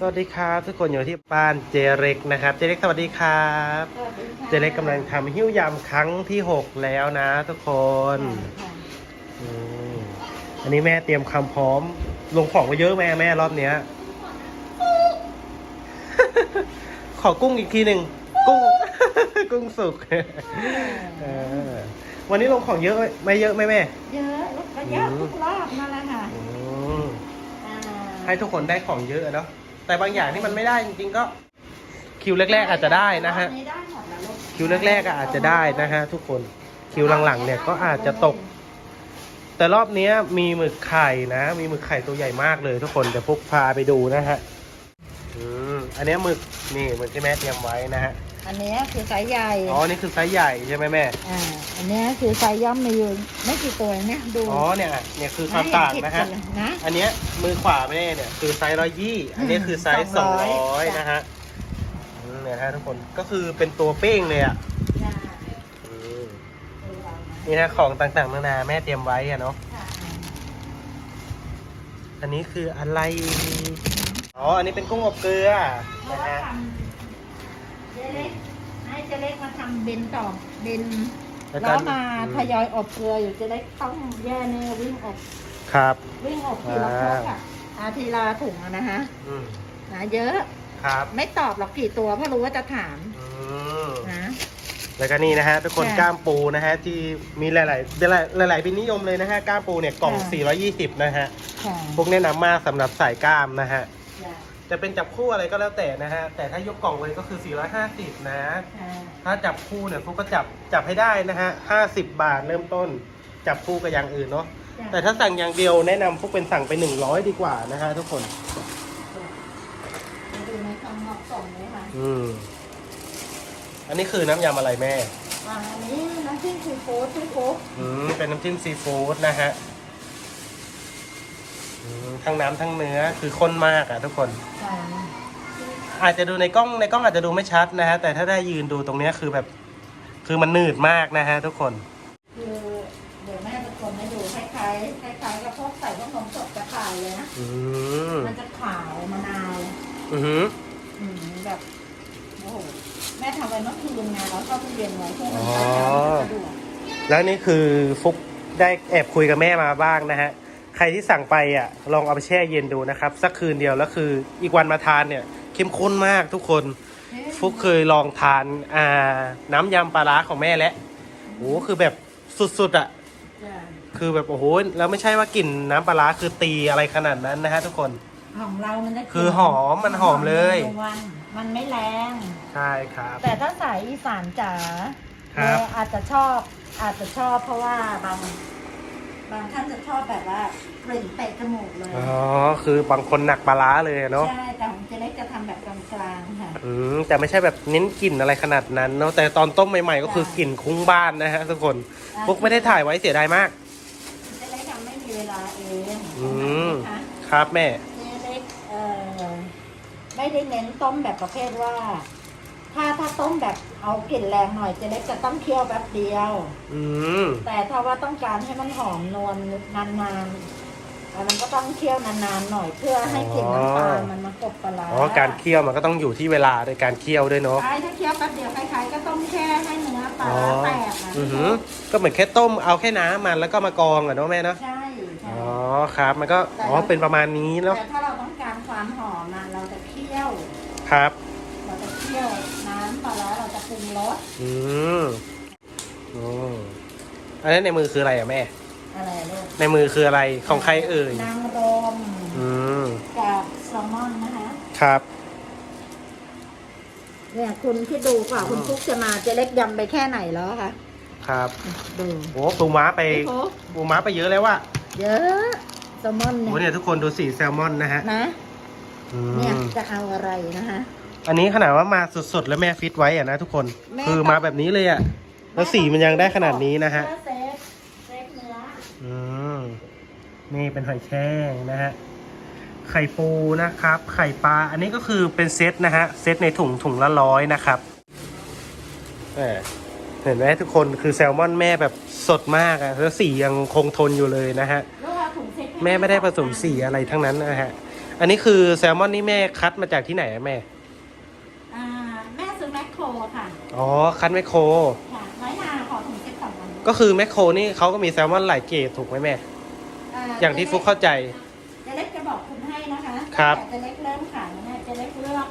สวัสดีครับทุกคนอยู่ที่บ้านเจเล็กนะครับ เจเล็กสวัสดีครับสวัสดีค่ะเจเล็กกำลังทำหิ้วยำครั้งที่6แล้วนะทุกคนค่ะอืมอันนี้แม่เตรียมคำพร้อม ลงของมาเยอะแม่แม่รอบเนี้ย ขอกุ้งอีกทีหนึ่งกุ้ง กุ้งสุกเออวันนี้ลงของเยอะไหมไม่เยอะไหมแม่ เยอะก็เยอะอืมทุกรอบนั่นแหละค่ะอืมอ่าให้ทุกคนได้ของเยอะอะเนาะ แต่บางอย่างที่มันไม่ได้จริงๆก็คิวแรก ๆ อาจจะได้นะฮะรอบนี้ได้หมดแล้วลูกคิวแรกๆก็อาจจะได้นะฮะ ทุกคนคิวหลังๆ เนี่ยก็อาจจะตก แต่รอบเนี้ยมีหมึกไข่นะ มีหมึกไข่ตัวใหญ่มากเลย ทุกคนเดี๋ยวพวกพาไปดูนะฮะอืมอันเนี้ยหมึกนี่หมึกที่แม่เตรียมไว้นะฮะ อันเนี้ยคือไซส์ใหญ่อ๋อ นี่คือไซส์ใหญ่ใช่ไหมแม่ อ่า อันเนี้ยคือไซส์ย่อมมีอยู่ไม่กี่ตัวเองเนี่ยดู อ๋อ เนี่ยเนี่ยคือความต่างนะฮะให้เห็กัเลยนะอันเนี้ยมือขวาแม่เนี่ยคือไซส์ร้อยยี่ อันนี้คือไซส์สองร้อย200นะฮะอืมเนี่ยฮะทุกคน ก็คือเป็นตัวเป้งเลยอะจ้าอืมดูเอานะนี่นะของต่างๆนานาแม่เตรียมไว้อะเนาะค่ะอันนี้คืออะไร อ๋อ อันนี้เป็นกุ้งอบเกลือเพราะนะว่าฮะทำ เจเล็กให้เจเล็กมาทำเบนต่อเบนแล้วก็แล้วมาอืมทยอยอบเกลืออยู่เจเล็กต้องแย่เนยวิ่งอบครับ วิ่งอบทีละครกอะอาทีละถุงอะนะฮะอืมนะเยอะครับไม่ตอบหรอกกี่ตัวเพราะรู้ว่าจะถามอืมนะ แล้วก็นี่นะฮะทุกคนค่ะกล้ามปูนะฮะที่มีหลายๆหลายๆหลายๆเป็นนิยมเลยนะฮะกล้ามปูเนี่ยกล่อง ค่ะ 420 นะฮะค่ะพวกแนะนำมากสำหรับสายกล้ามนะฮะจ้ะ จะเป็นจับคู่อะไรก็แล้วแต่นะฮะ แต่ถ้ายกกล่องเลยก็คือ 450 นะค่ะถ้าจับคู่เนี่ยพวกก็จับจับให้ได้นะฮะ 50 บาทเริ่มต้น จับคู่กับอย่างอื่นเนาะจ้ะแต่ถ้าสั่งอย่างเดียวแนะนำพวกเป็นสั่งไป 100 ดีกว่านะฮะทุกคนมาดูในคำเหมาะสมเลยค่ะอืม อันนี้คือน้ำยำอะไรแม่ อ่าอันนี้น้ำจิ้มซีฟู้ดซีฟู้ดอืม เป็นน้ำจิ้มซีฟู้ดนะฮะอืม ทั้งน้ำทั้งเนื้อคือข้นมากอะทุกคนค่ะอาจจะดูในกล้องในกล้องอาจจะดูไม่ชัดนะฮะ แต่ถ้าได้ยืนดูตรงเนี้ยคือแบบ คือมันหนืดมากนะฮะทุกคน คือเดี๋ยวแม่จะคนให้ดูคล้ายๆคล้ายๆกับพวกใส่พวกนมสดกระต่ายเลยนะ อืมมันจะขาวมะนาวอือหืออืมแบบโอ้โหแม่ทำไว้เมื่อคืนไงแล้วเข้าตู้เย็นไว้เพื่อมันอ๋อจะสะดวกแล้วนี่คือฟุกได้แอบคุยกับแม่มาบ้างนะฮะ ใครที่สั่งไปอะลองเอาไปแช่เย็นดูนะครับ สักคืนเดียวแล้วคืออีกวันมาทานเนี่ยเข้มข้นมากทุกคน ฟุกเคยลองทานอ่าน้ำยำปลาร้าของแม่แล้วโอ้คือแบบสุดๆอะจ้ะคือแบบโอ้โหแล้วไม่ใช่ว่ากลิ่นน้ำปลาร้าคือตีอะไรขนาดนั้นนะฮะทุกคนของเรามันจะกลิ่นคือหอมมันหอมเลยนวลมันไม่แรงใช่ครับ แต่ถ้าสายอีสานจ๋าครับเอออาจจะชอบอาจจะชอบเพราะว่าบาง บางท่านจะชอบแบบว่ากลิ่นเตะจมูกเลยอ๋อคือบางคนหนักปลาร้าเลยอะเนาะใช่แต่ของเจเล็กจะทำแบบกลางๆค่ะ อืมแต่ไม่ใช่แบบเน้นกลิ่นอะไรขนาดนั้นเนาะแต่ตอนต้มใหม่ๆ ก็คือกลิ่นคุ้งบ้านนะฮะทุกคนฟุกไม่ได้ถ่ายไว้เสียดายมาก เจเล็กยังไม่มีเวลาเองอืม นะคะครับแม่ เจเล็กเอ่อไม่ได้เน้นต้มแบบประเภทว่า ถ้าถ้าต้มแบบเอากลิ่นแรงหน่อยเจเล็กจะต้องเคี่ยวแป๊บเดียว อืม แต่ถ้าว่าต้องการให้มันหอมนวลนานๆแล้วมันก็ต้องเคี่ยวนานๆหน่อยเพื่อให้กลิ่นน้ำตาลมันมากบปลาร้าอ๋อ การเคี่ยวมันก็ต้องอยู่ที่เวลาในการเคี่ยวด้วยเนาะ ใช่ถ้าเคี่ยวแป๊บเดียวคล้ายๆก็ต้มแช่ให้เนื้อปลาอ๋อร้าแตกนะอือหือ ก็เหมือนแค่ต้มเอาแค่น้ำมันแล้วก็มากรองอะเนาะแม่เนาะ ใช่ใช่อ๋อ ครับ มันก็ อ๋อ เป็นประมาณนี้เนาะ แต่ถ้าเราต้องการความหอมนะเราจะเคี่ยว ครับ ปรุงรสอืมอืมอันนั้นในมือคืออะไรอะแม่ อะไรลูกในมือคืออะไรของใครเอ่ยนางรมอืมกับแซลมอนนะคะ ครับ เนี่ยคุณที่ดูกว่าคุณฟุกจะมาเจะเล็กยำไปแค่ไหนแล้วคะครับดูโอ้ปูม้าไปพี่ฟุกปูม้าไปเยอะแล้วว่ะเยอะแซลมอนโอ้เนี่ยเนี่ยทุกคนดูสีแซลมอนนะฮะนะ อืเนี่ยมจะเอาอะไรนะคะ อันนี้ขนาดว่ามาสดๆแล้วแม่ฟิตไว้อะนะทุกคน แม่ คือมาแบบนี้เลยอะแล้วสีมันยังได้ขนาดนี้นะฮะเพื่อเซฟเซฟเนื้ออืมนี่เป็นหอยแครงนะฮะ ไข่ปูนะครับ ไข่ปลา อันนี้ก็คือเป็นเซตนะฮะ เซตในถุงถุงละร้อยนะครับแหมเห็นไหมทุกคนคือแซลมอนแม่แบบสดมากอะแล้วสียังคงทนอยู่เลยนะฮะ แล้วเอาถุงเซฟแม่ไม่ได้ผสมสีอะไรทั้งนั้นนะฮะ อันนี้คือแซลมอนนี่แม่คัดมาจากที่ไหนอะแม่ อ่าแม่ซื้อแมคโครค่ะ อ๋อ คัดแมคโคร ค่ะน้อยนาขอถุงเจ็ดสองวันก็คือแมคโครนี่เขาก็มีแซลมอนหลายเกรดถูกไหมแม่อย่างที่ฟุกเข้าใจเจะเล็กจะบอกคุณให้นะคะครับตั้งแต่เจะเล็กเริ่มขายเนี่ยเจะเล็กเลือก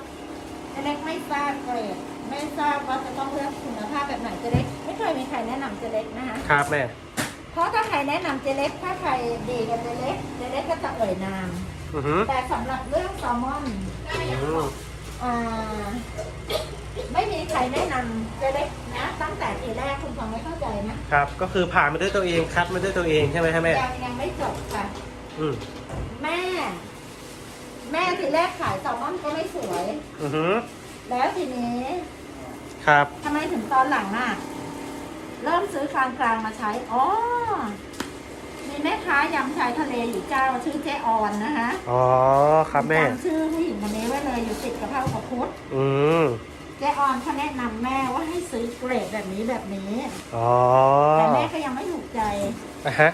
เจะเล็กไม่ทราบเกรดไม่ทราบว่าจะต้องเลือกคุณภาพแบบไหนเจะเล็ก ไม่เคยมีใครแนะนำเจะเล็กนะคะ ครับแม่ เพราะถ้าใครแนะนำเจเล็ก ถ้าใครดีกับเจเล็กเจเล็กก็จะเอ่ยนาม อือหือแต่สำหรับเรื่องแซลมอน อืม อ่า ไม่มีใค รแนะนำเจเล็กนะตั้งแต่ทีแรกคุณฟังไม่เข้าใจนะครับ ก็คือผ่านมาด้วยตัวเองคัดมาด้วยตัวเองใช่ไหมครับแม่ยังยังไม่จบค่ะ อืมแม่ แม่ทีแรกขายแซลมอนก็ไม่สวย อือหือแล้วทีนี้ครับทำไมถึงตอนหลังอะ เริ่มซื้อกลางกลางๆมาใช้อ๋อมีแม่ค้ายำชายทะเลอยู่เจ้าชื่อเจ๊ออนนะคะอ๋อครับแม่จำชื่อผู้หญิงคนนี้ไว้เลยอยู่ติดกับพระอุปคุตอืม เจ๊ออนเขาแนะนำแม่ว่าให้ซื้อเกรดแบบนี้แบบนี้ อ๋อแต่แม่ก็ยังไม่ถูกใจ อะฮะ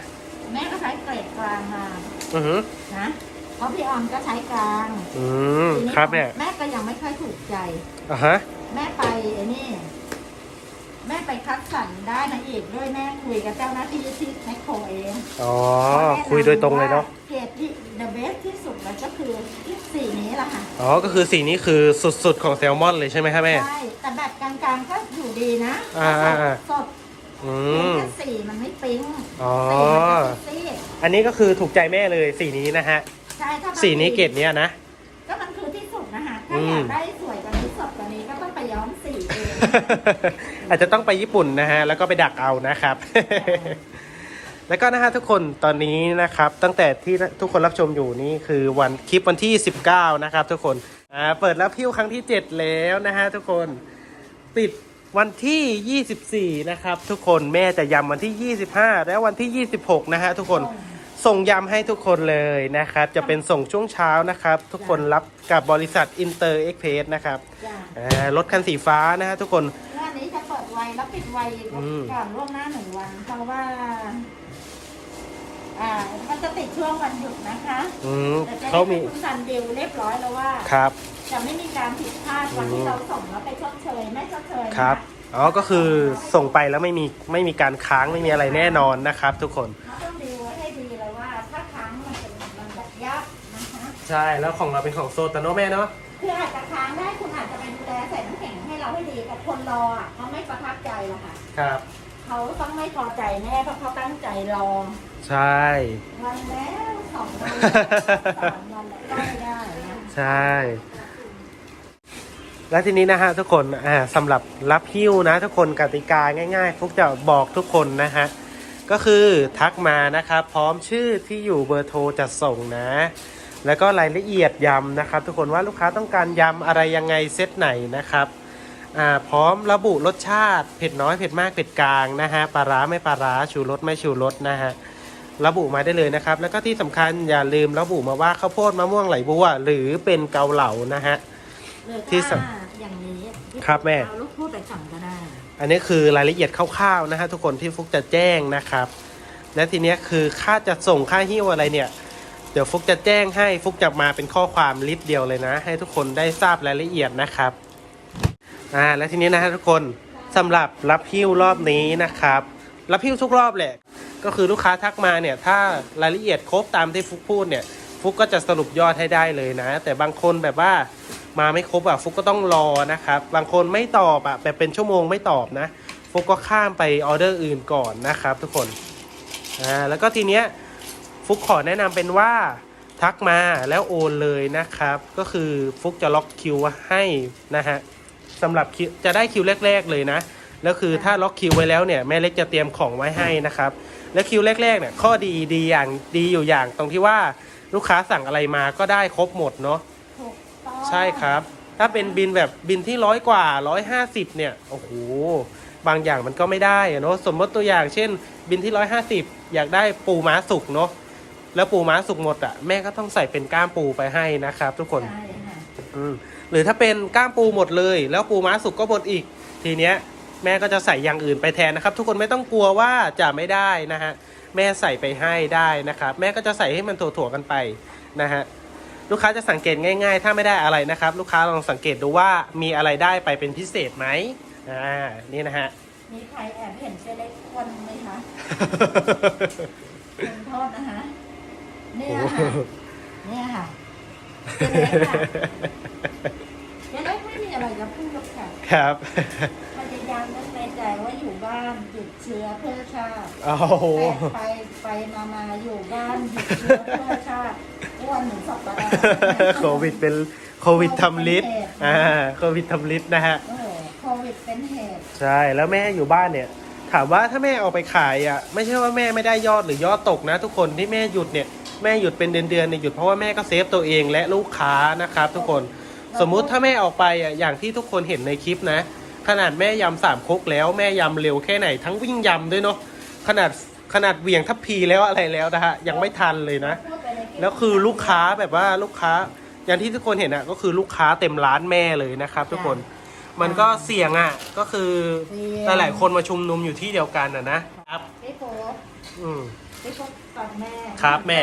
แม่ก็ใช้เกรดกลางมาอือหือนะเพราะพี่ออนก็ใช้กลางอืมทีนี้ครับแม่แม่ก็ยังไม่ค่อยถูกใจ อะฮะ แม่ไปไอ้นี่ แม่ไปคัดสรรได้มาอีกด้วยแม่คุยกับเจ้าหน้าที่ที่แมคโครเองอ๋อขาแนะนำคุยโดยตรงเลยเนาะว่เกรดที่ the best ที่สุดเลยก็คือที่สีนี้แหละค่ะ อ๋อ ก็คือสีนี้คือสุดๆของแซลมอนเลยใช่ไหมครับแม่ ใช่ แต่แบบกลางๆก็อยู่ดีนะอ่าอ่าอ่า สดอืเพียงม แค่สีมันไม่ปิ๊งอ๋อ สีมันจะซีดอันนี้ก็คือถูกใจแม่เลยสีนี้นะฮะ ๆใช่ถ้าบางสีนี้เกรดเนี้ยนะ ก็มันคือที่สุดนะคะถ้าอือมยากได้ อาจจะต้องไปญี่ปุ่นนะฮะ แล้วก็ไปดักเอานะครับ แล้วก็นะฮะทุกคนตอนนี้นะครับ ตั้งแต่ที่ทุกคนรับชมอยู่นี่คือวันคลิปวันที่ 19 นะครับ ทุกคนอ่าเปิดรับพิ้วครั้งที่ 7 แล้วนะฮะทุกคนปิดวันที่ 24 นะครับ ทุกคนแม่จะยำวันที่ 25 แล้ววันที่ 26 นะฮะทุกคน ส่งยำให้ทุกคนเลยนะครับ จะเป็นส่งช่วงเช้านะครับ ทุกคนรับกับบริษัทอินเตอร์เอ็กเพสนะครับจ้ะอ่ารถคันสีฟ้านะฮะทุกคน งานนี้จะเปิดไวแล้วปิดไวอืม ก่อนล่วงหน้าหนึ่งวัน เพราะว่า อ่า มันจะติดช่วงวันหยุดนะคะอืมแต่จะเขาได้มี ให้คุณซันดิวเรียบร้อยแล้วว่า ครับ จะไม่มีการผิดพลาดวันอืที่มเราส่งแล้วไปชดเชยไม่ชดเชยนะะครับ อ๋อ ก็คือส่งไปแล้วไม่มีไม่มีการค้างไม่มีอะไรแน่นอนนะครับ ทุกคนเราต้องดูไว้ให้ดีเลยว่า ถ้าค้างมันเป็นมันแบบยากนะคะ ใช่แล้วของเราเป็นของโซตาโนแม่เนาะคืออาจจะค้างได้คุณอาจจะไปดูแลใส่น้ำแข็งให้เราให้ดีแต่คนรออะเขาไม่ประทับใจหรอกค่ะครับ เขาต้องไม่พอใจแน่เพราะเขาตั้งใจรอใช่ วันแล้วสองวันแล้วสามวันแล้วก็ไม่ได้นะใช่ และทีนี้นะฮะทุกคนอ่าสำหรับรับหิ้วนะทุกคนกติกาง่ายๆฟุกจะบอกทุกคนนะฮะ ก็คือทักมานะครับ พร้อมชื่อที่อยู่เบอร์โทรจัดส่งนะ แล้วก็รายละเอียดยำนะครับ ทุกคนว่าลูกค้าต้องการยำอะไรยังไงเซตไหนนะครับอ่าพร้อมระบุรสชาติ เผ็ดน้อยเผ็ดมากเผ็ดกลางนะฮะปลาร้าไม่ปลาร้าชูรสไม่ชูรสนะฮะระบุมาได้เลยนะครับ แล้วก็ที่สำคัญอย่าลืมระบุมาว่าข้าวโพดมะม่วงไหลบัวหรือเป็นเกาเหลานะฮะหรือที่ถ้าสอย่างนี้ครับแม่เอาลูกพูดไปสั่งก็ได้ อันนี้คือรายละเอียดคร่าวๆนะฮะทุกคนที่ฟุกจะแจ้งนะครับ และทีเนี้ยคือค่าจะส่งค่าหิ้วอะไรเนี่ย เดี๋ยวฟุกจะแจ้งให้ฟุกจะมาเป็นข้อความลิสต์เดียวเลยนะ ให้ทุกคนได้ทราบรายละเอียดนะครับอ่าและทีนี้นะฮะทุกคนสำหรับรับหิ้วรอบนี้นะครับ รับหิ้วทุกรอบแหละ ก็คือลูกค้าทักมาเนี่ยถ้ารายละเอียดครบตามที่ฟุกพูดเนี่ยฟุกก็จะสรุปยอดให้ได้เลยนะ แต่บางคนแบบว่ามาไม่ครบอะฟุกก็ต้องรอนะครับ บางคนไม่ตอบอะแบบเป็นชั่วโมงไม่ตอบนะฟุกก็ข้ามไปออเดอร์อื่นก่อนนะครับ ทุกคนอ่าแล้วก็ทีเนี้ย ฟุกขอแนะนำเป็นว่าทักมาแล้วโอนเลยนะครับ ก็คือฟุกจะล็อกคิวให้นะฮะสำหรับคิวจะได้คิวแรก ๆเลยนะแล้วคือถ้าล็อกคิวไว้แล้วเนี่ยแม่เล็กจะเตรียมของไว้ให้นะครับ และคิวแรกๆเนี่ยข้อดีดีอย่างดีอยู่อย่างตรงที่ว่าลูกค้าสั่งอะไรมาก็ได้ครบหมดเนาะถูกต้องใช่ครับ ถ้าเป็นบินแบบบินที่ร้อยกว่าร้อยห้าสิบเนี่ยโอ้โหบางอย่างมันก็ไม่ได้อะเนาะสมมติตัวอย่างเช่น บินที่ร้อยห้าสิบอยากได้ปูม้าสุกเนาะ แล้วปูม้าสุกหมดอะ่ะแม่ก็ต้องใส่เป็นก้ามปูไปให้นะครับ ทุกคน ใช่ค่ะอืมหรือถ้าเป็นก้ามปูหมดเลย แล้วปูม้าสุกก็หมดอีก ทีเนี้ยแม่ก็จะใส่อย่างอื่นไปแทนนะครับ ทุกคนไม่ต้องกลัวว่าจะไม่ได้นะฮะแม่ใส่ไปให้ได้นะครับ แม่ก็จะใส่ให้มันถั่วๆกันไปนะฮะลูกค้าจะสังเกตง่าย ๆ ถ้าไม่ได้อะไรนะครับ ลูกค้าลองสังเกตดูว่ามีอะไรได้ไปเป็นพิเศษไหมอ่านี่นะฮะ มีใครแอบเห็นเจเล็กอ้วนไหมคะ ขอโทษนะคะ เนี่ยค่ะเนี่ยค่ะเจเล็กค่ะเจเล็กไม่มีอะไรจะพูดหรอกค่ะครับพยายามนึกในใจว่าอยู่บ้านหยุดเชื้อเพื่อชาติโอ้โหแต่ไปไปมามาอยู่บ้านหยุดเชื้อเพื่อชาติอ้วนหนึ่งสัปดาห์โควิดเป็นโควิดทำลิ์อ่าโควิดทำลิ์นะฮะโอ้โหโควิดเป็นเหตุใช่แล้วแม่อยู่บ้านเนี่ยถามว่าถ้าแม่เอาไปขายอะ ไม่ใช่ว่าแม่ไม่ได้ยอดหรือยอดตกนะ ทุกคนที่แม่หยุดเนี่ย แม่หยุดเป็นเดือนๆเนี่ยหยุดเพราะว่าแม่ก็เซฟตัวเองและลูกค้านะครับ ทุกคนสมมุติถ้าแม่ออกไปอะอย่างที่ทุกคนเห็นในคลิปนะ ขนาดแม่ยำสามครกแล้วแม่ยำเร็วแค่ไหนทั้งวิ่งยำด้วยเนาะขนาดขนาดเหวี่ยงทัพพีแล้วอะไรแล้วนะฮะยังไม่ทันเลยนะพูดไปในลิปแล้วคือลูกค้าแบบว่าลูกค้า อย่างที่ทุกคนเห็นอะก็คือลูกค้าเต็มร้านแม่เลยนะครับ ทุกคนมันก็เสี่ยงอะก็คือหลายๆคนมาชุมนุมอยู่ที่เดียวกันอะนะครับพี่โฟกอืม พี่โฟกกับแม่ครับแม่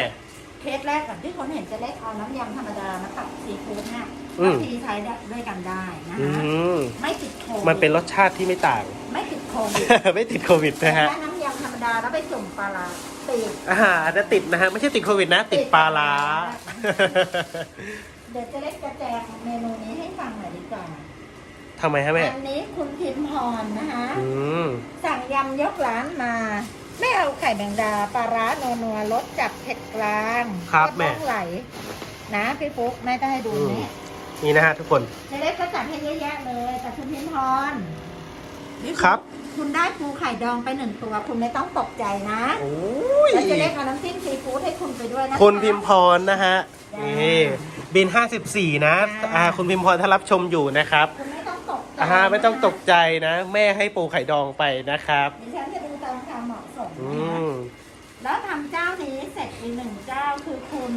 เคสแรกกับที่คนเห็นจะเล็กเอาน้ำยำธรรมดามาตักซีฟู้ดเนี่ยอืมบางทีใช้ได้ด้วยกันได้นะอืคะมไม่ติดโควิดมันเป็นรสชาติที่ไม่ต่าง ไม่ติดโควิดไม่ติดโควิดแต่นะฮะถ้าน้ำยำธรรมดาแล้วไปจุ่มปลาร้าติด อาหารจะติดนะฮะ ไม่ใช่ติดโควิดนะ ติดปลาร้า เดี๋ยวจะเล็กจะแจงเมนูนี้ให้ฟังหน่อยดีกว่าทำไมฮะแม่ อันนี้คุณพิมพรนะคะ อืม สั่งยำยกร้านมา ไม่เอาไข่แมงดาปลาร้านัวนัวๆรสจัดเผ็ดกลางครับก็แม่ต้องไหล นะพี่ฟุ๊กแม่จะให้ดูอืม นี่นี่นะฮะทุกคน เจะเล็กก็จัดให้เยอะแยะเลยแต่คุณพิมพรนี่ณครับ คุณได้ปูไข่ดองไปหนึ่งตัว คุณไม่ต้องตกใจนะโอ้ยแล้วเจะเล็กเอาน้ำจิ้มซีฟู้ดให้คุณไปด้วยนะคะคุณพิมพรนะฮะจ้านี่บิน 54 นะจ้า อ่าคุณพิมพรถ้ารับชมอยู่นะครับคุณไม่ต้องตกใจอ่าไม่ต้องตกนะใจนะ แม่ให้ปูไข่ดองไปนะครับ ดิฉัน มาะสมอืนะคะมแล้วทำเจ้านี้เสร็จอีกหนึ่งเจ้าคือคุณ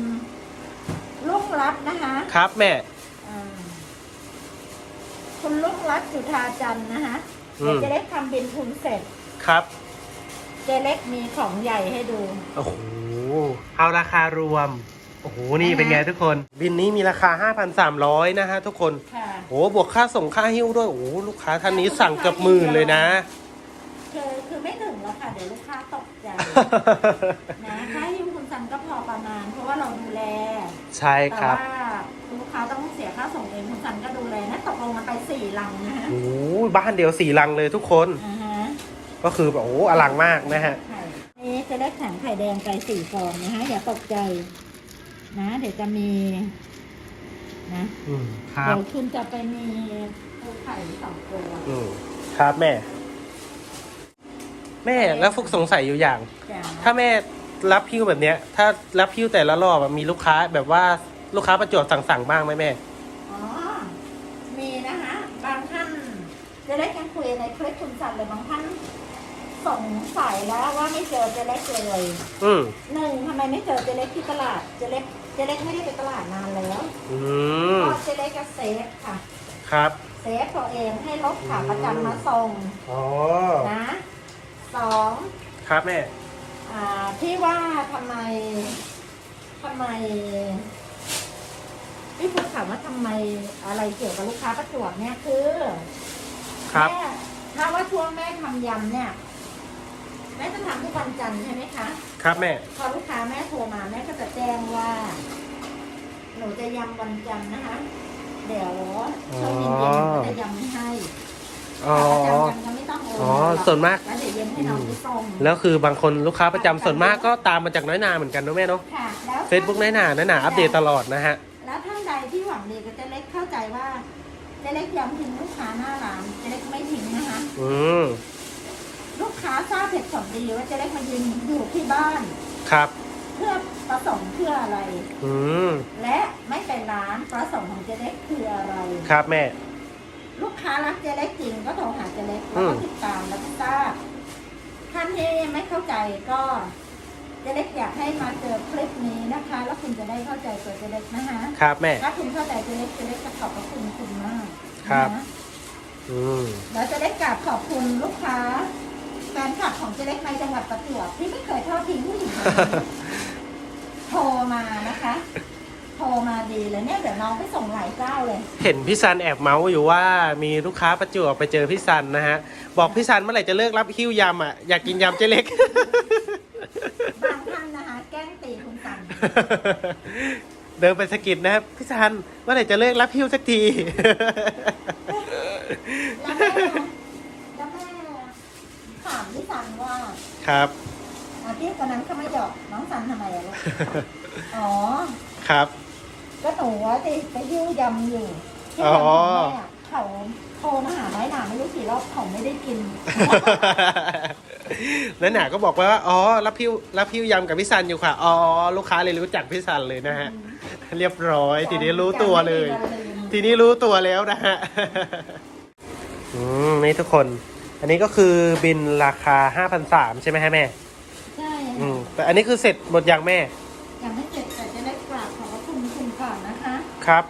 ลุงรัตน์นะคะครับแม่ อ่าคุณลุงรัตน์จุธาจันทร์นะคะอืมเดี๋ยวเจเล็กทำบินทุนเสร็จ ครับ เจเล็กมีของใหญ่ให้ดู โอ้โห เอาราคารวม โอ้โห นี่เป็นไงทุกคน บินนี้มีราคา 5,300 นะฮะทุกคน ค่ะ โอ้บวกค่าส่งค่าหิ้วด้วย โอ้ลูกค้าท่านนี้สั่งเกือบหมื่นเลยนะ คือคื กใจนะค่ายิ้มคุณซันก็พอประมาณ เพราะว่าเราดูแลใช่แต่ครับว่าลูกค้าต้องเสียค่าส่งเองคุณซันก็ดูแลนะตกลงมันไปสี่ลังนะฮะโอ้บ้านเดียวสี่ลังเลยทุกคนอ่าฮะก็คือแบบโอ้อลังมากนะฮะ ไข่นี่จะได้แข็งไข่แดงไปสี่ฟองนะฮะอย่าตกใจ นะ เดี๋ยวจะมีนะอืมครัเดี๋บยวคุณจะไปมีปูไข่สองตัว อืมครับแม่ แม่แล้วฟุกสงสัยอยู่อย่าง จ้ะถ้าแม่รับพิ้วแบบเนี้ย ถ้ารับพิ้วแต่ละรอบอะมีลูกค้าแบบว่าลูกค้าประจวบสั่งๆบ้างไหมแม่ อ๋อ มีนะคะ บางท่านเจะเล็กยังคุยในคลิปคุณสันเลยบางท่านสงสัยแล้วว่าไม่เจอเจเล็กเลยอืมหนึ่งทำไมไม่เจอเจเล็กที่ตลาดเจเล็กเจเล็กไม่ได้ไปตลาดนานแล้วอืเพมราะเจเล็กก็เซฟค่ะ ครับเซฟตัวเองให้รถขาประจำมาส่งอ๋อนะ สองครับแม่ อ่าที่ว่าทำไมทำไมพี่พูดถามว่าทำไมอะไรเกี่ยวกับลูกค้าประจวบเนี่ยคือครับ แม่ถ้าว่าช่วงแม่ทำยำเนี่ยแม่จะทำทุกวันจันทร์ใช่ไหมคะ ครับแม่ พอลูกค้าแม่โทรมาแม่ก็จะแจ้งว่า หนูจะยำวันจันทร์นะคะ เดี๋ยวช่วงเย็นๆหนูจะยำไม่ให้ อ๋อแต่ประจำวันก็ไม่ต้องโอนอ๋อหรอกส่วนมาก แล้วเดี๋ยวเย็นให้น้องไปส่งแล้วคือบางคนลูกค้าประจำส่วนมากก็ตามมาจากน้อยนาเหมือนกันนะแม่เนาะค่ะแล้วเฟซบุ๊กน้อยนาน้อยนาอัปเดตตลอดนะฮะ แล้วท่านใดที่หวังดีก็จะเล็กเข้าใจว่าเจะเล็กย้ำทิ้งลูกค้าหน้าร้านเจะเล็กไม่ทิ้งนะคะ อืม ลูกค้าทราบเหตุผลดีว่าเจะเล็กมายืนอยู่ที่บ้าน ครับ เพื่อประสงค์เพื่ออะไร อืม และไม่เป็นร้านประสงค์ของเจะเล็กคืออะไร ครับแม่ ลูกค้ารักเจะเล็กจริงก็โทรหาเจะเล็กแล้วอืก็มติดตามแล้วก็ทราบท่านที่ไม่เข้าใจก็เจะเล็กอยากให้มาเจอคลิปนี้นะคะ แล้วคุณจะได้เข้าใจตัวเจะเล็กนะคะครับแม่ถ้าคุณเข้าใจเจะเล็กเจะเล็กจะขอบพระคุณคุณมากครับนะอืมแล้วเจะเล็กกราบขอบคุณลูกค้าแฟนคลับของเจะเล็กในจังหวัดประจวบที่ไม่เคยทอดทิ้งผู้หญิงคนนี้โทรมานะคะโท รรมาดีเลยเนี่ยเดี๋ยวน้องไปส่งหลายเจ้าเลย เห็นพี่ซันแอบเมาส์อยู่ว่ามีลูกค้าประจวบไปเจอพี่ซันนะฮะ บอกพี่ซันเมื่อไหร่จะเลิกรับหิ้วยำอะอยากกินยำเจ๊เล็ก บางท่านนะคะ แกล้งตีคุณสันเดินไปสะกิดนะครับพี่ซันเมื่อไหร่จะเลิกรับหิ้วสักที แล้วแม่แล้วแม่ถามพี่สันว่าครับอาที่ตอนนั้นเขาไม่หยอกน้องสันทำไมอะลูก อ๋อ ครับ ก็หนูว่าที่ไปหิ้วยำอยู่ที่อ๋อยำของแม่อะเขาโทรมาหาไม้หนาไม่รู้กี่รอบเขาไม่ได้กิน แล้วหนาก็บอกว่า อ๋อ รับพิ้วรับพิ้วยำกับพี่ซันอยู่ค่ะ อ๋อ ลูกค้าเลยรู้จักพี่ซันเลยนะฮะ เรียบร้อย ทีนี้รู้ตัวเลย ทีนี้รู้ตัวแล้วนะฮะ อืม นี่ทุกคน อันนี้ก็คือบินราคา 5,300 ใช่ไหมฮะแม่ ใช่อืม แต่อันนี้คือเสร็จหมดยังแม่ คะครับ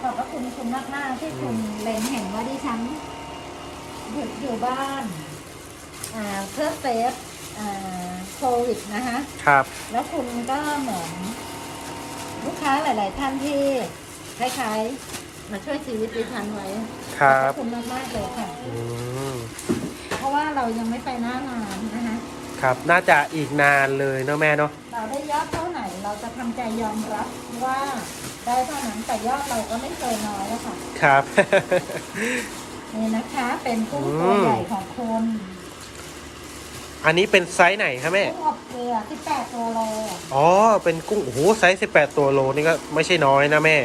ขอบพระคุณคุณมากมากๆที่คุณเล็งเห็นว่าดิฉันอยู่อยู่บ้านอ่าเพื่อเซฟอ่าโควิดนะคะ ครับ แล้วคุณก็เหมือนลูกค้าหลาย ๆ ท่านที่คล้ายๆมาช่วยชีวิตดิฉันไว้ครัขบอบคุณมากๆเลยค่ะ อืมเพราะว่าเรายังไม่ไปหน้างานนะคะ ครับ น่าจะอีกนานเลยเนาะแม่เนาะเราได้ยอดเท่าไหนเราจะทำใจยอมรับว่าได้เท่านั้นแต่ยอดเราก็ไม่เคยน้อยแล้วค่ะครับ นี่นะคะ เป็นกุ้งอืมตัวใหญ่ของคุณอันนี้เป็นไซส์ไหนครับแม่ กุ้งอบเกลือ18ตัวโลอ๋อ เป็นกุ้งโอ้โหไซส์18 ตัวโลนี่ก็ไม่ใช่น้อยนะแม่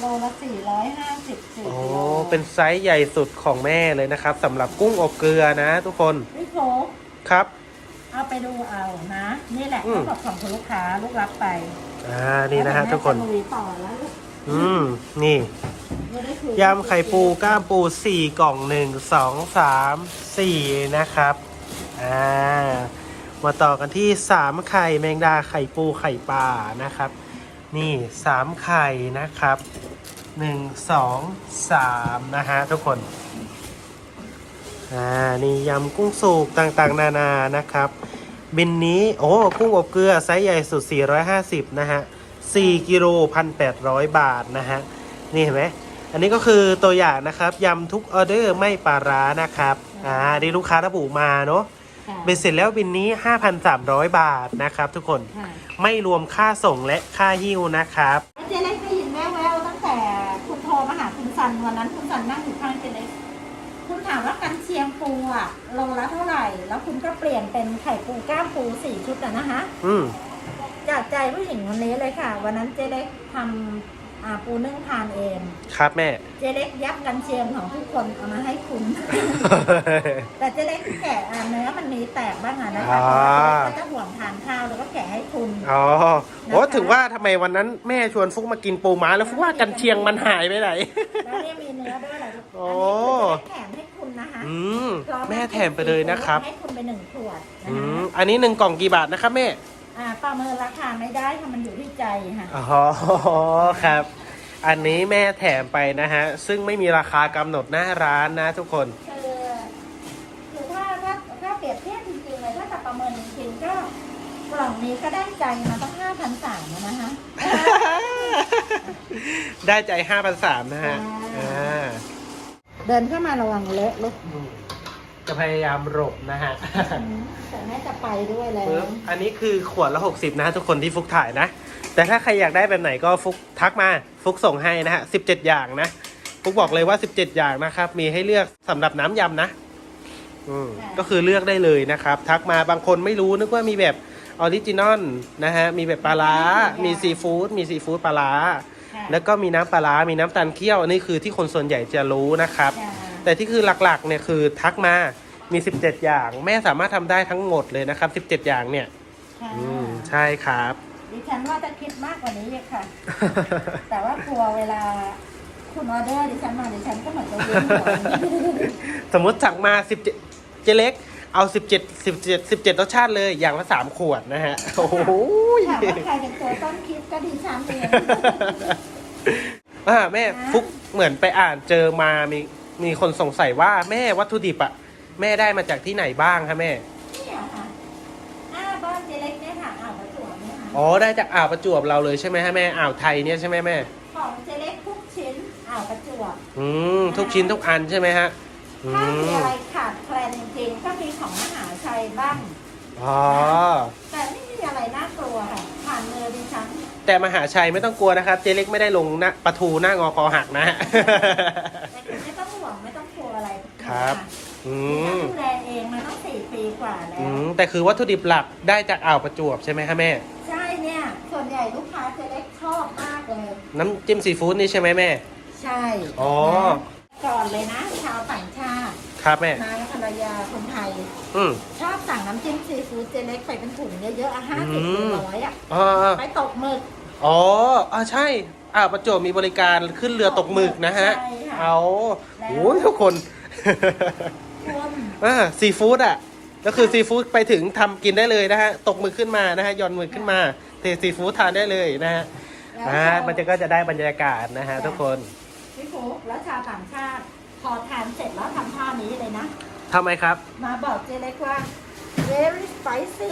โลละ450สี่โอ้กิโลเป็นไซส์ใหญ่สุดของแม่เลยนะครับสำหรับกุ้งอบเกลือนะทุกคน พี่โฟกครับ เอาไปดูเอานะ นี่แหละอืมทั้งหมดของคุณลูกค้าลูกรับไปอ่านี่นะฮะแล้วทุกคนแม่จลุยต่อแล้วลูกอืม นี่ ไม่ได้คุยำไข่ปูก้ามปูสี่กล่องหนึ่งสองสามสี่นะครับ อ่า มาต่อกันที่สามไข่แมงดาไข่ปูไข่ปลานะครับ นี่สามไข่นะครับหนึ่งสองสามนะฮะทุกคน อ่านี่ยำกุ้งสุกต่างๆ นานานะครับ บินนี้โอ้กุ้งอบเกลือไซส์ใหญ่สุด 450 นะฮะ 4กิโล1,800 บาทนะฮะ นี่เห็นไหมอันนี้ก็คือตัวอย่างนะครับยำทุกออเดอร์ไม่ปลาร้านะครับอ่าที่ลูกค้าระบุมาเนาะค่ะเบ็ดเสร็จแล้วบินนี้ 5,300 บาทนะครับ ทุกคนค่ะไม่รวมค่าส่งและค่าหิ้วนะครับเจเล็กได้ยินแว่วๆตั้งแต่คุณโทรมาหาคุณซันวันนั้นคุณซันนั่งอยู่ข้างเจเล็กคุณถาม ว่ากันเชียงปูอะโลละเท่าไหร่ แล้วคุณก็เปลี่ยนเป็นไข่ปูก้ามปูสี่ชุดอะนะคะ อืมจากใจผู้หญิงคนนี้เลยค่ะ วันนั้นเจเล็กทำอ่าปูนึ่งทานเอง ครับแม่ เจเล็กยักกันเชียงของทุกคนเอามาให้คุณ แต่เจเล็กแกะอะเนื้อมันมีแตกบ้างอะนะคะอ่าเจเล็กก็จะห่วงทานข้าวแล้วก็แกะให้คุณ อ๋อโอ้นะคะ ถึงว่าทำไมวันนั้นแม่ชวนฟุกมากินปูม้าแล้วฟุกว่ากันเชียงมันหายไปไหน แล้วเนี่ยมีเนื้อด้วยเหรอลูกโอ้อันนี้คือเจเล็กแถมให้คุณ นะคะอืมพร้อแม่แถมไปเลยนะครับ ให้คุณไปหนึ่งขวดนะอืคะมอันนี้หนึ่งกล่องกี่บาทนะครับแม่อ่าประเมินราคาไม่ได้ค่ะมันอยู่ที่ใจค่ะอ๋อครับ อันนี้แม่แถมไปนะฮะ ซึ่งไม่มีราคากำหนดหน้าร้านนะทุกคน คือคือถ้าถ้าถ้าเปรียบเทียบจริงๆเลยถ้าจะประเมินจริงๆก็กล่องนี้ก็ได้ใจมาตั้งห้าพันสามนะคะได้ใจห้าพันสามนะฮะอ่าอ่า เดินเข้ามาระวังเลอะลูกจะพยายามหลบนะฮะ แต่แม่จะไปด้วยแล้ว ปึ๊บอันนี้คือขวดละ 60 นะฮะทุกคนที่ฟุกถ่ายนะ แต่ถ้าใครอยากได้แบบไหนก็ฟุกทักมา ฟุกส่งให้นะฮะ 17 อย่างนะ ฟุกบอกเลยว่า 17 อย่างนะครับ มีให้เลือกสำหรับน้ำยำนะอืมค่ะ ก็คือเลือกได้เลยนะครับ ทักมาบางคนไม่รู้นึกว่ามีแบบออริจินอลนะฮะ มีแบบปลาร้า มีซีฟู้ดมีซีฟู้ดปลาร้าค่ะ แล้วก็มีน้ำปลาร้ามีน้ำตาลเคี่ยวอันนี้คือที่คนส่วนใหญ่จะรู้นะครับจ้ะแต่ที่คือหลักๆเนี่ยคือทักมามี 17 อย่าง แม่สามารถทำได้ทั้งหมดเลยนะครับ 17 อย่างเนี่ย ค่ะอืมใช่ครับ ดิฉันว่าจะคิดมากกว่านี้อีกค่ะ แต่ว่ากลัวเวลาคุณออเดอร์ดิฉันมาดิฉันก็เหมือนจะเวียนหัวสมมติสั่งมา 17เจเล็ก เอา 17 17 17รสชาติเลยอย่างละ 3 ขวดนะฮะ โอ้โหถามว่าใครเป็นตัวต้นคิดก็ดิฉันเองอ่าแม่ฟุกเหมือนไปอ่านเจอมามีมีคนสงสัยว่าแม่วัตถุดิบอะแม่ได้มาจากที่ไหนบ้างคะแม่เนี่ยค่ะอ่าบ้านเจเล็กเนี่ยค่ะอ่าวประจวบเนี่ยค่ะอ๋อได้จากอ่าวประจวบเราเลยใช่ไหมฮะแม่อ่าวไทยเนี่ยใช่ไหมแม่ของเจเล็กทุกชิ้นอ่าวประจวบอืมทุกชิ้นทุกอันใช่ไหมฮะอื ถ้ามีมอะไรขาดแคลนจริงๆก็มีของมหาชัยบ้าง อ๋อ แต่ไม่มีอะไรน่ากลัวค่ะ ผ่านมือดิฉันแต่มหาชัยไม่ต้องกลัวนะครับ เจเล็กไม่ได้ลงหน้าประทูหน้างอคอหักนะฮะแต่คุณไม่ต้องห่วงไม่ต้องกลัวอะไรครับ อืดิฉันมดูแลเองมาตั้งสี่ปีกว่าแล้อืว มแต่คือวัตถุดิบหลักได้จากอ่าวประจวบใช่ไหมฮะแม่ ใช่เนี่ย ส่วนใหญ่ลูกค้าเจเล็กชอบมากเลย น้ำจิ้มซีฟู้ดนี่ใช่ไหมแม่ ใช่อ๋อ นะก่อนเลยนะ ชาวต่างชาติ ครับแม่นายภรรยาคนไทย อืม ชอบสั่งน้ำจิ้มซีฟู้ดเจเล็กไปเป็นถุงเยอะๆอะห้าสิบอืม ร้อยอะอ๋อไปตกหมึก อ๋ออ่าใช่ อ่าวประจวบมีบริการขึ้นเรือตกหมึกนะฮะ ใช่ค่ะเอาแล้ว โอ้ยทุกคนคุณอ่าซีฟู้ดอะ ก็คือซีฟู้ดไปถึงทำกินได้เลยนะฮะ ตกหมึกขึ้นมานะฮะหย่อนหมึกขึ้นมาเทซีฟู้ดทานได้เลยนะฮะแล้วอ่าชาวมันจะก็จะได้บรรยากาศนะฮะทุกคน พี่ฟุกแล้วชาวต่างชาติ พอทานเสร็จแล้วทำท่านี้เลยนะ ทำไมครับ มาบอกเจเล็กว่า very spicy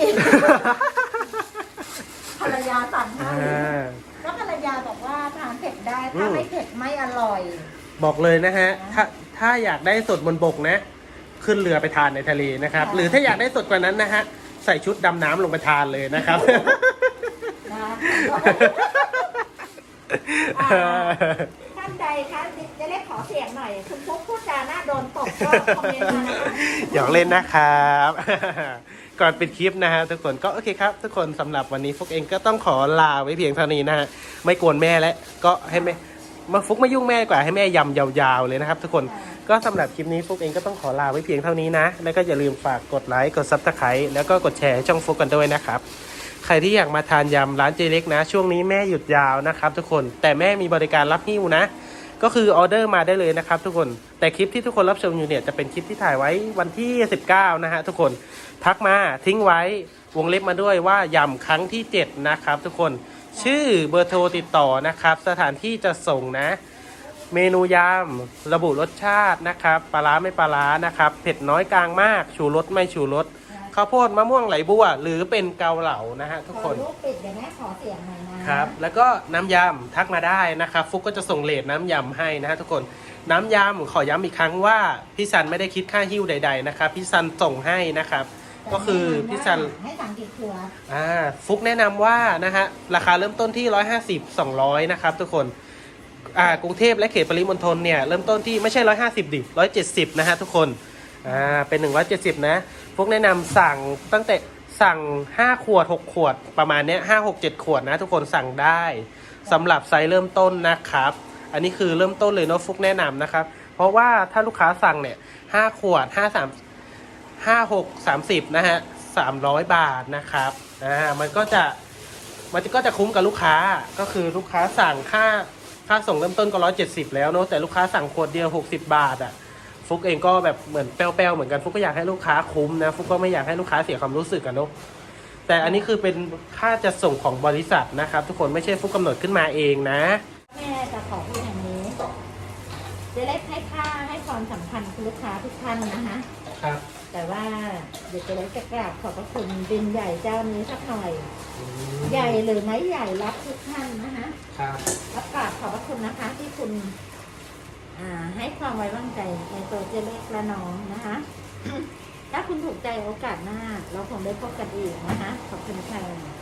ภรรยาสั่งให้อ่าแล้วภรรยาบอกว่าทานเผ็ดได้อืถ้ามไม่เผ็ดไม่อร่อย บอกเลยนะฮะ ถ้าถ้าอยากได้สดบนบกนะ ขึ้นเรือไปทานในทะเลนะครับค่ะหรือถ้าอยากได้สดกว่านั้นนะฮะ ใส่ชุดดำน้ำลงไปทานเลยนะครับนะอ่า ท่านใดคะเจเล็กขอเสียงหน่อย คุณฟุกพูดจาหน้าโดนตบก็คอมเมนต์มานะคะหยอกเล่นนะครับ ก่อนปิดคลิปนะฮะทุกคนก็โอเคครับ ทุกคนสำหรับวันนี้ฟุกเองก็ต้องขอลาไว้เพียงเท่านี้นะฮะไม่กวนแม่แล้วก็ให้แม่มาฟุกไม่ยุ่งแม่ดีกว่าให้แม่ยำยาวๆเลยนะครับ ทุกคนก็สำหรับคลิปนี้ฟุกเองก็ต้องขอลาไว้เพียงเท่านี้นะ แล้วก็อย่าลืมฝากกดไลค์กดซับสไครต์แล้วก็กดแชร์ให้ช่องฟุกกันด้วยนะครับ ใครที่อยากมาทานยำร้านเจเล็กนะ ช่วงนี้แม่หยุดยาวนะครับ ทุกคนแต่แม่มีบริการรับหิ้วนะ ก็คือออเดอร์มาได้เลยนะครับ ทุกคนแต่คลิปที่ทุกคนรับชมอยู่เนี่ยจะเป็นคลิปที่ถ่ายไว้วันที่ 19 นะฮะทุกคนทักมาทิ้งไว้วงเล็บมาด้วยว่ายำครั้งที่ 7 นะครับ ทุกคนชื่อเบอร์โทรติดต่อนะครับ สถานที่จะส่งนะ เมนูยำระบุรสชาตินะครับปลาร้าไม่ปลาร้านะครับ เผ็ดน้อยกลางมาก ชูรสไม่ชูรส ข้าวโพดมะม่วงไหลบัว หรือเป็นเกาเหลานะฮะทุกขคอนลูกปิดเดี๋ยวแม่ขอเสียงหน่อยนะครับ แล้วก็น้ำยำทักมาได้นะครับ ฟุกก็จะส่งเลทน้ำยำให้นะฮะทุกคน น้ำยำขอย้ำอีกครั้งว่าพี่ซันไม่ได้คิดค่าหิ้วใด ๆ นะครับ พี่ซันส่งให้นะครับ ก็คือพี่ซัน ให้สั่งกี่ครัวอ่าฟุกแนะนำว่านะฮะราคาเริ่มต้นที่ 150 200 นะครับ ทุกคนอ่ากรุงเทพและเขตปริมณฑลเนี่ยเริ่มต้นที่ไม่ใช่ 150 ดิ 170 นะฮะทุกคนอ่าเป็น 170 นะ ฟุกแนะนำสั่งตั้งแต่สั่ง 5 ขวด 6 ขวดประมาณเนี้ย5 6 7ขวดนะ ทุกคนสั่งได้สำหรับไซส์เริ่มต้นนะครับ อันนี้คือเริ่มต้นเลยเนาะฟุกแนะนำนะครับ เพราะว่าถ้าลูกค้าสั่งเนี่ย5ขวด5 3ห้าหกสามสิบนะฮะสามร้อยบาทนะครับอ่ามันก็จะมันก็จะคุ้มกับลูกค้าก็คือลูกค้าสั่งค่าค่าส่งเริ่มต้นก็ร้อยเจ็ดสิบแล้วเนาะแต่ลูกค้าสั่งขวดเดียวหกสิบาทอะ ฟุกเองก็แบบเหมือนแป้วๆเหมือนกันฟุกก็อยากให้ลูกค้าคุ้มนะฟุกก็ไม่อยากให้ลูกค้าเสียความรู้สึกกันเนาะแต่อันนี้คือเป็นค่าจะส่งของบริษัทนะครับ ทุกคนไม่ใช่ฟุกกำหนดขึ้นมาเองนะ แม่จะขอพูดอย่างนี้เจเล็กให้ค่าให้ความสำคัญคุณลูกค้าทุกท่านนะคะครับแต่ว่าเดี๋ยวเจเล็กจะกราบขอบพระคุณบินใหญ่เจ้านี้สักหน่อย ใหญ่หรือไม่ใหญ่รับทุกท่านนะคะ ครับ รับกราบขอบพระคุณนะคะที่คุณอ่า ให้ความไว้วางใจในตัวเจเล็กและน้องนะคะ ถ้าคุณถูกใจโอกาสหน้า เราคงได้พบกันอีกนะคะ ขอบคุณค่ะ